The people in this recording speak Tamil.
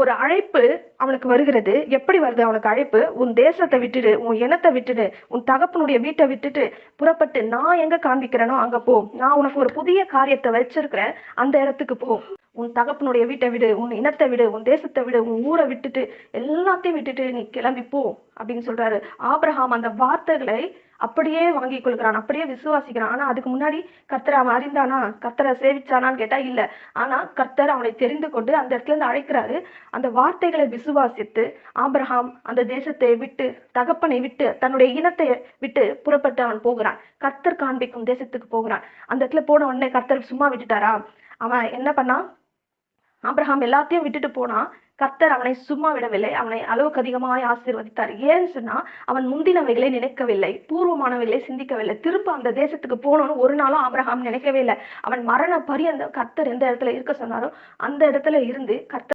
ஒரு அழைப்பு அவனுக்கு வருகிறது. எப்படி வருது அவனுக்கு அழைப்பு? உன் தேசத்தை விட்டுடு உன் இனத்தை விட்டுடு உன் தகப்பனுடைய வீட்டை விட்டுட்டு புறப்பட்டு நான் எங்க காண்பிக்கிறேனோ அங்க போ. நான் உனக்கு ஒரு புதிய காரியத்தை வச்சிருக்கிறேன். அந்த இடத்துக்கு போ. உன் தகப்பனுடைய வீட்டை விடு உன் இனத்தை விடு உன் தேசத்தை விடு உன் ஊரை விட்டுட்டு எல்லாத்தையும் விட்டுட்டு நீ கிளம்பி போ அப்படின்னு சொல்றாரு. ஆப்ரஹாம் அந்த வார்த்தைகளை அப்படியே வாங்கி கொள்கிறான் அப்படியே விசுவாசிக்கிறான். ஆனா அதுக்கு முன்னாடி கர்த்தர் அவன் அறிந்தானா? கர்த்தரை சேவிச்சானான்னு கேட்டா இல்ல. ஆனா கர்த்தர் அவனை தெரிந்து கொண்டு அந்த இடத்துல இருந்து அழைக்கிறாரு. அந்த வார்த்தைகளை விசுவாசித்து ஆபிரஹாம் அந்த தேசத்தை விட்டு தகப்பனை விட்டு தன்னுடைய இனத்தை விட்டு புறப்பட்டு அவன் போகிறான். கர்த்தர் காண்பிக்கும் தேசத்துக்கு போகிறான். அந்த இடத்துல போன உடனே கர்த்தர் சும்மா விட்டுட்டாரா? அவன் என்ன பண்ணான்? ஆப்ரஹாம் எல்லாத்தையும் விட்டுட்டு போனா கர்த்தர் அவனை சும்மா விடவில்லை. அவனை அளவுக்கு அதிகமாய் ஆசீர்வதித்தார். ஏன்னு சொன்னா அவன் முந்தினவைகளை நினைக்கவில்லை. பூர்வமானவைகளை சிந்திக்கவில்லை. திரும்ப அந்த தேசத்துக்கு போனோம்னு ஒரு நாளும் ஆபிரகாம் நினைக்கவே இல்லை. அவன் மரண பரியந்த கர்த்தர் எந்த இடத்துல இருக்க சொன்னாரோ அந்த இடத்துல இருந்து கர்த்தர்